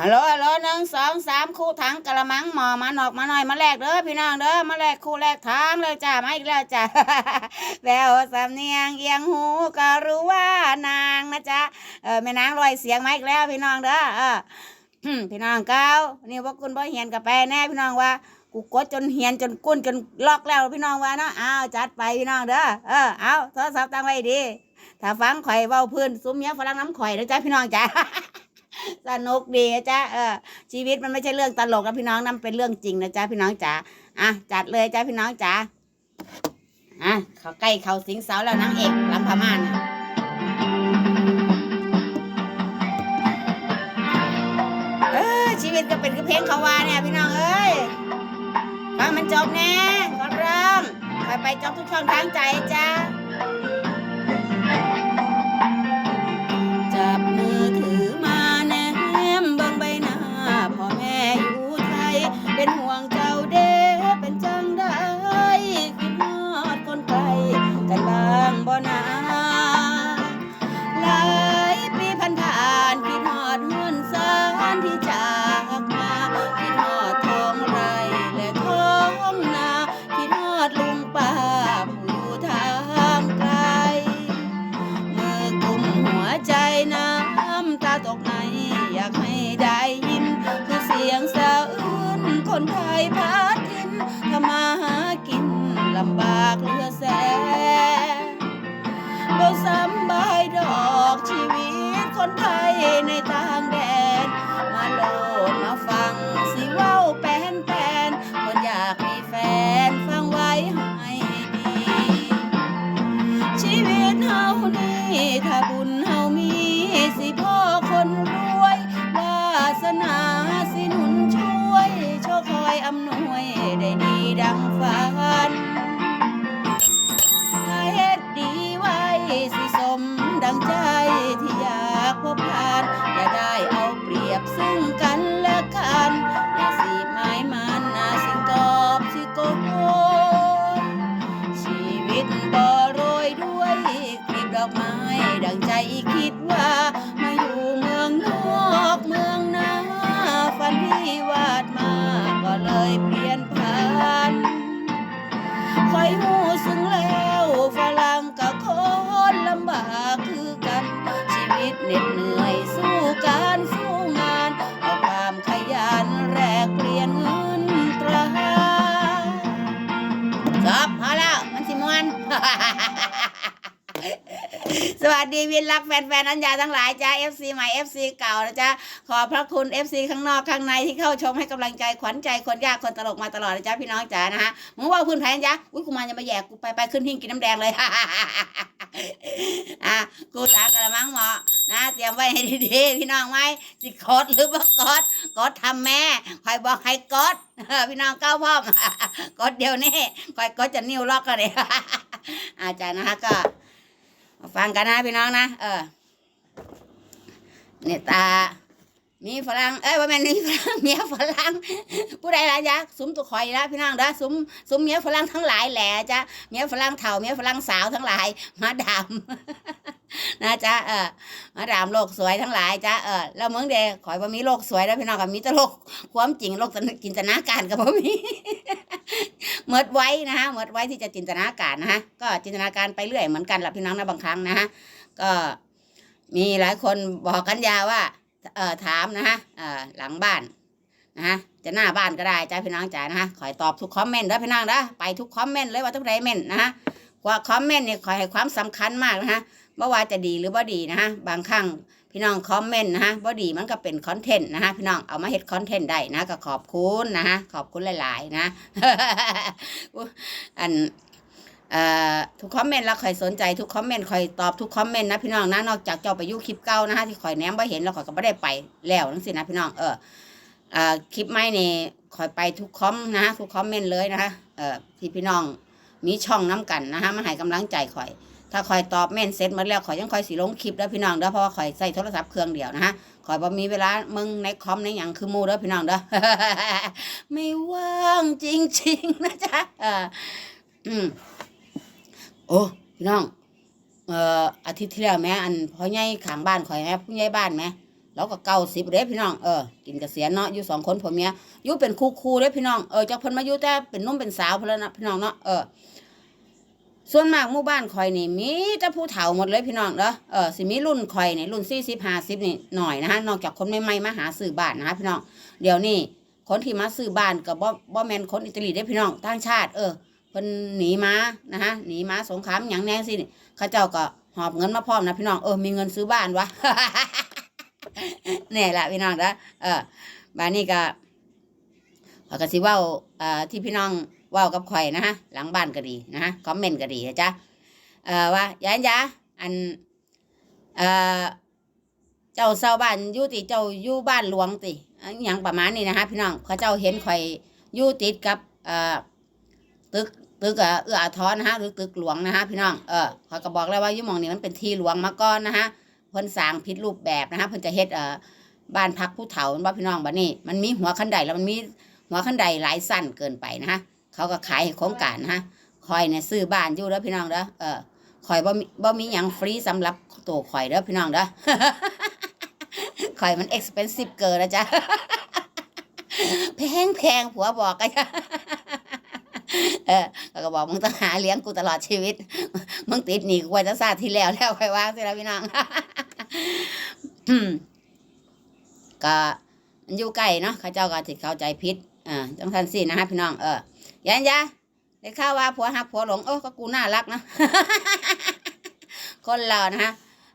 ฮัลโหลฮัลโหลหนึ่งสองสามคู่ถังกะละมังหมอมาหนอกมาหน่อยมาแลกเด้อพี่น้องเด้อมาแลกคู่แลกทางเลยจ้ามาอีกแล้วจ้าแววสำเนียงเอียงหูก็รู้ว่านางนะจ๊ะเออแม่นางลอยเสียงมาอีกแล้วพี่น้องเด้อเออพี่น้องเก้านี่ว่าคุณพ่เฮียนกับไปแน่พี่น้องว่ากูกดจนเฮียนจนกุ้นจนล็อกแล้วพี่น้องว่าเนาะอ้าวจัดไปพี่น้องเด้อเออเอาโทรศัพท์ตั้งไว้ดี ถ้าฟังข่อยเว้าพื้นซุ้มเมียฝรั่งน้ำข่อยนะจ๊ะพี่น้องจ้ะ สนุกดีนะจ๊ะเออชีวิตมันไม่ใช่เรื่องตลกนะพี่น้องนั่นเป็นเรื่องจริงนะจ๊ะพี่น้องจ๋าอะจัดเลยจ้ะพี่น้องจ๋าอะเขาใกล้เขาสิงเสาแล้วนางเอกลำพม่านเออชีวิตก็เป็นคือเพลงเขาว่าเนี่ยพี่น้องเอ้ยฟังมันจบแน่ขอนเร้องไปไปจบทุกช่องทางใจจ้าานที่จากมาคิดฮอดทองไรและท้องนาคิดฮอดลุงป้าผู้ทางไกลมือกุมหัวใจน้ำตาตกในอยากให้ได้ยิน คือเสียงสะอื้นคนไทยพัดทินทำมาหากินลำบากเหลือแสนบ่สำบายดอกชีวิตคนไทยในต่างแด โหลดมาฟังสิเว้าแปนแปนคนอยากมีแฟนฟังไว้ให้ดี ชีวิตเฮานี่ถ้าบุญเฮามีสิพ่อคนรวยวาสนาสิหนุนช่วยโชคคอยอำนวยได้ดีดังฝันถ้าเฮ็ดดีไว้สิสมดังใจที่อยากพบ ก็เลยเปลี่ยนผันคอยหู วัสดีวินรักแฟนๆนัญญาทั้งหลายจ้า FC ใหม่ FC เก่านะจ๊ะขอพระคุณ FC ข้างนอกข้างในที่เข้าชมให้กำลังใจขวัญใจคนยากคนตลกมาตลอดนะจ๊ะพี่น้องจ๋านะฮะมึงว่าพื้นแผนจ้ะอุ้ยกูมาจะมาแย่กูไปไปขึ้นหิ้งกินน้ำแดงเลยอะกูตากระมังหมอนะเตรียมไว้ให้ดีๆพี่น้องไหมสิกดหรือว่ากดกดทำแม่คอยบอกให้กดพี่น้องก้าวพ่อมกดเดี๋ยวนี้คอยกดจะนิ้วล็อกกันเลยอาจารย์นะฮะก็ ฟังกันนะพี่น้องนะ เออเนี่ยตา มีฝรั่งเอ้ยว่าแม่นมีฝรั่งเมียฝรั่งผู้ใดล่ะจ๊ะซุ้มตัวคอยละพี่น้องเด้อซุ้มซุ้มเมียฝรั่งทั้งหลายแหละจ้ะเมียฝรั่งเฒ่าเมียฝรั่งสาวทั้งหลาย มาดามนะจ๊ะเออมาดามโลกสวยทั้งหลายจ้ะเออแล้วเมึงเด้ขอยว่ามีโลกสวยแล้วพี่น้องกับมีแต่โลกความจริงโลกจินตนาการกับบ่มีเมิดไว้นะฮะเมิดไว้ที่จะจินตนาการนะฮะก็จินตนาการไปเรื่อยเหมือนกันแหละพี่น้องนะบางครั้งนะฮะก็มีหลายคนบอกกันยาว่า เอ่อถามนะฮะเอ่อหลังบ้านนะฮะจะหน้าบ้านก็ได้จ้าพี่น้องจ๋านะฮะคอยตอบทุกคอมเมนต์นะพี่น้องนะไปทุกคอมเมนต์เลยว่าทุกไรเมนต์นะฮะว่าคอมเมนต์เนี่ยคอยให้ความสำคัญมากนะฮะไม่ว่าจะดีหรือว่าดีนะฮะบางครั้งพี่น้องคอมเมนต์นะฮะว่าดีมันก็เป็นคอนเทนต์นะฮะพี่น้องเอามาเฮ็ดคอนเทนต์ได้นะก็ขอบคุณนะฮะขอบคุณหลาย ๆ นะอัน ทุกคอมเมนต์แล้วคอยสนใจทุกคอมเมนต์คอยตอบทุกคอมเมนต์นะพี่น้องนะนอกจากเจ้าไปยุคลิปเก่านะฮะที่คอยแนมไ่เห็นแล้วคอยก็ไม่ได้ไปแล้วนั่นสินะพี่น้องเออเอ่อคลิปไม่นี่คอยไปทุกคอมนะทุกคอมเมนต์เลยนะคะเออที่พี่น้องมีช่องน้กันนะฮะมาให้กำลังใจคอย ถ้าคอยตอบเมนเสร็จหมดแล้วคอยยังคอยสีลงคลิปแล้วพี่น้องเด้อเพราะว่าคอยใส่โทรศัพท์เครื่องเดียวนะฮะคอยบ่มีเวลามึงในคอมในหยังคือมูเด้อพี่น้องเด้อไม่ว่างจริงๆนะจ๊ะเอออืม โอ้พี่น้องเอ่ออาทิตย์ที่แล้วแม่อันพ่อใหญ่ขางบ้านข่อยแม่ผู้ใหญ่บ้านแม่แล้วก็เก้าสิบเด้พี่น้องเออกินกเกษียณเนาะอยู่สองคนผัวเมียอยู่เป็นคู่คู่เด้พี่น้องเออจากพิ่นมาอยู่แต่เป็นนุ่มเป็นสาวเพิ่นแล้วนะพี่น้องเนาะเออส่วนมากหมู่บ้านข่อยนี่มีแต่ผู้เฒ่าหมดเลยพี่น้องเด้อเออสิมีรุ่นข่อยนี่รุ่นสี่สิบห้าสิบนี่หน่อยนะฮะนอกจากคนใหม่ๆมาหาซื้อบ้านนะฮะพี่น้องเดี๋ยวนี้คนที่มาซื้อบ้านกับบ่บ่แมนคนอิตาลีได้พี่น้องต่างชาติเออ พิ่นหนีมานะฮะหนีมาสงครามหยังแน่สินี่เขาเจ้าก็หอบเงินมาพร้อมนะพี่น้องเออมีเงินซื้อบ้านวะเนี่ยแหละพี่น้องนะเออบ้านนี้ก็ข้อยก็สิว้าเอ่อที่พี่น้องว้ากับข่อยนะฮะหลังบ้านก็ดีนะฮะคอมเมนต์ก็ดีนะจ๊ะเอ่อว่ายายยาอันเอ่อเจ้าเศร้าบ้านอยู่ติเจ้าอยู่บ้านหลวงติอันหยังประมาณนี้นะคะพี่น้องเขาเจ้าเห็นข่อยอยู่ติดกับเอ่อตึก ตึกเอ่อเอื้ออาทรนะฮะหรือตึกหลวงนะฮะพี่น้องเออเขาก็บอกแล้วว่ายู่มองนี้มันเป็นที่หลวงมาก่อนนะฮะเพิ่นสร้างผิดรูปแบบนะฮะเพิ่นจะเฮ็ดเอ่อบ้านพักผู้เฒ่าว่าพี่น้องบัดนี้มันมีหัวคันไดแล้วมันมีหัวคันไดหลายสั้นเกินไปนะฮะเขาก็ขายให้โครงการนะฮะคอยเนี่ยซื้อบ้านอยู่แล้วพี่น้องเด้อเออข่อยบ่มีบ่มีหยังฟรีสำหรับตัวข่อยเด้อพี่น้องเด้อข่อยมัน expensive เกินนะจ๊ะแพงแพงผัวบอกกันจ้ะ เออก็บอกมึงต้องหาเลี้ยงกูตลอดชีวิต มึงติดหนีกูไว้ตั้งชาที่แล้วแล้วค่อยว่างสิแล้วพี่น้องก็มันอยู่ใกล้เนาะเขาเจ้าก็สิเข้าใจผิดอ่าจังทันสินะฮะพี่น้องเออยันยะได้ข่าวว่าผัวหักผัวหลงเออก็กูน่ารักนะคนเรานะฮะ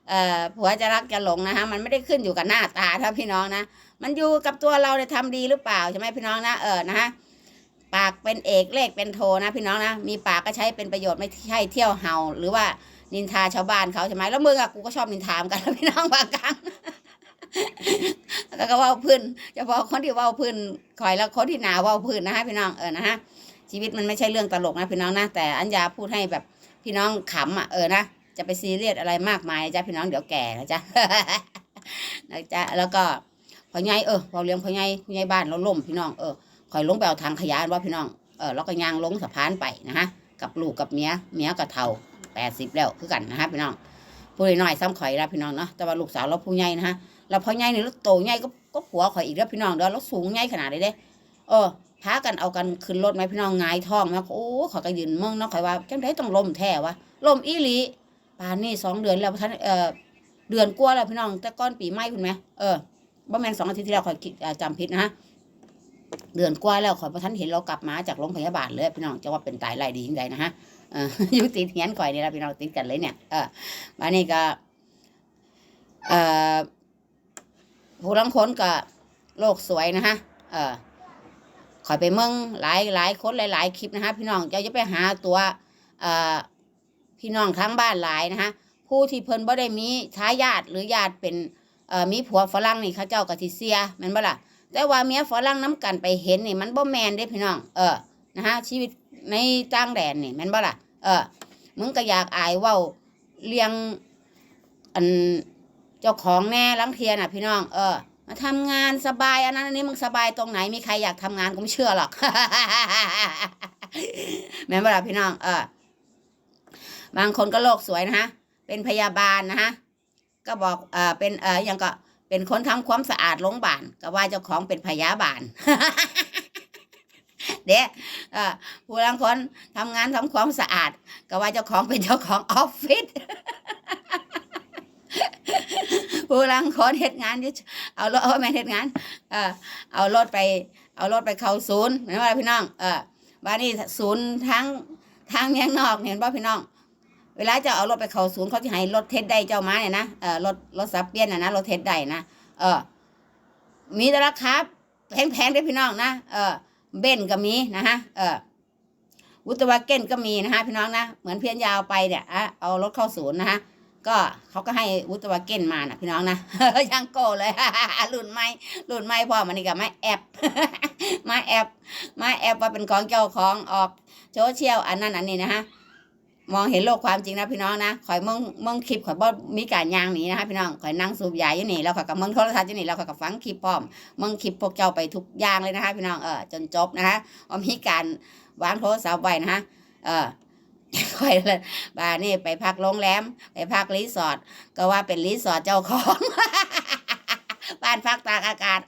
เอ่อผัวจะรักจะหลงนะฮะมันไม่ได้ขึ้นอยู่กับหน้าตาถ้าพี่น้องนะมันอยู่กับตัวเราเนี่ยทำดีหรือเปล่าใช่ไหมพี่น้องนะเออนะฮะ ปากเป็นเอกเลขเป็นโทนะพี่น้องนะมีปากก็ใช้เป็นประโยชน์ไม่ใช่เที่ยวเห่า หรือว่านินทาชาวบ้านเขาใช่ไหมแล้วมึงอะกูก็ชอบนินทามกันแล้วพี่น้องบางครั้งแล้วก็เว่าพื้นเฉพาะคนที่เว่าพื้นคอยแล้วคนที่หนาเว่าพื้นนะฮะพี่น้องเออนะฮะชีวิตมันไม่ใช่เรื่องตลกนะพี่น้องนะแต่อัญญาพูดให้แบบพี่น้องขำอะเออนะจะไปซีเรียสอะไรมากมายจ้ะพี่น้องเดี๋ยวแก่นะจ๊ะนะจ๊ะแล้วก็พ่อใหญ่เออพอเลี้ยงพ่อใหญ่พ่อใหญ่บ้านเราล่มพี่น้องเออ คอยลงไปเอาทางขยานว่าพี่น้องเออแล้วก็ย่างลงสะพานไปนะฮะกับลูกกับเมียเมียกับเท่าแปดสิบแล้วคือกันนะฮะพี่น้องผู้น้อยซ้ำข่อยล้วพี่น้องเนาะแต่ว่าลูกสาวเราผู้ใหญ่นะฮะแล้วพ่อใหญ่เนี่แล้วโตใหญ่ก็ก็ผัวข่อยอีกแล้วพี่น้องเด้อแล้วสูงใหญ่ขนาดนี้เด้เออพากันเอากันขึ้นรถไหมพี่น้องงายท้องไหมโอ้ข่อยก็ยืนเมืองเนาะข่อยว่าจังไดต้องลมแท้วะลมอีหลีป่านนี้สองเดือนแล้วท่านเออเดือนกว่าแล้วพี่น้องแต่ก้อนปีใหม่คุณไหมเออบ่แมนสองอาทิตย์ที่แล้วข่อยคิดอ่าจำผิดนะฮะ เดือนกว่าแล้วข่อยพอท่านเห็นเรากลับมาจากโรงพยาบาลเลยพี่น้องจะว่าเป็นตายไรดียังไงนะฮะอยู่ติดเหียนข่อยนี่ละพี่น้องติดกันเลยเนี่ยเออมานี่ก็เอ่อผู้ลังคนก็โลกสวยนะฮะเออข่อยไปเมืองหลายหลายคนหลาย ๆ คลิปนะฮะพี่น้องจ้าจะไปหาตัวเอ่อพี่น้องทั้งบ้านหลายนะฮะผู้ที่เพิ่นบ่ได้มีทายาทหรือญาติเป็นเอ่อมีผัวฝรั่งนี่เขาเจ้าก็สิเสียแม่นบ่ล่ะ แต่ว่าเมียฝรั่งน้ำกันไปเห็นนี่มันบ่แมนเด้พี่น้อง เออ นะฮะชีวิตในต่างแดนนี่แมนบ่ล่ะ เออ มึงก็อยากอายว้าเลี้ยงอันเจ้าของแน่ลังเทียน่ะ พี่น้อง เออ มาทำงานสบายอันนั้นอันนี้มึงสบายตรงไหนมีใครอยากทำงานก็ไม่เชื่อหรอก แม่นบ่ล่ะพี่น้อง เออ บางคนก็โลกสวยนะฮะ เป็นพยาบาลนะฮะ ก็บอก เออเป็น เอออยังก็ เป็นคนทำความสะอาดโรงพยาบาลก็ว่าเจ้าของเป็นพยาบาลเด้อผู้บางคนทำงานทำความสะอาด ก็ว่าเจ้าของเป็นเจ้าของออฟฟิศผู้บางคนเฮ็ดงานอยู่เอารถเอาแม่เฮ็ดงาน เออเอารถไป เอารถไปเข้าศูนย์เห็นว่าพี่น้อง เออบ้านนี้ศูนย์ทั้งทางเมียงนอกเห็นป่ะพี่น้อง เวลาจะเอารถไปเขาศูนย์เขาจะให้รถเทสได้เจ้ามาเนี่ยนะเออรถรถสับเปลี่ยนนะนะรถเทสได้นะเออ มีแต่ราคาแพงๆได้พี่น้องนะเออเบนก็มีนะฮะเออวุตวาเก้นก็มีนะฮะพี่น้องนะเหมือนเพียนยาวไปเนี่ยอะเอารถเข้าศูนย์นะฮะก็เขาก็ให้วุตวาเก้นมานะพี่น้องนะยังโกเลยรุ่นใหม่รุ่นใหม่พอมันนี่ก็ไม่แอบมาแอบมาแอบว่าเป็นของเจ้าของออกโซเชียลอันนั้นอันนี้นะฮะ มองเห็นโลกความจริงนะพี่น้องนะข่อยมึงมึงคลิปข่อยบ่มีการยางหนีนะคะพี่น้องข่อยนั่งสูบยาอยู่นี่แล้วข่อยกับมึงโทรทัศน์อยู่นี่แล้วข่อยกับฟังคลิปพร้อมมึงคลิปพวกเจ้าไปทุกอย่างเลยนะคะ พี่น้องเออจนจบนะคะว่ามีการวางโทรศัพท์ไว้นะฮะเออข่อยเลยบานี่ไปพักโรงแรมไปพักรีสอร์ทก็ว่าเป็นรีสอร์ทเจ้าของบ้านพักตากอากาศ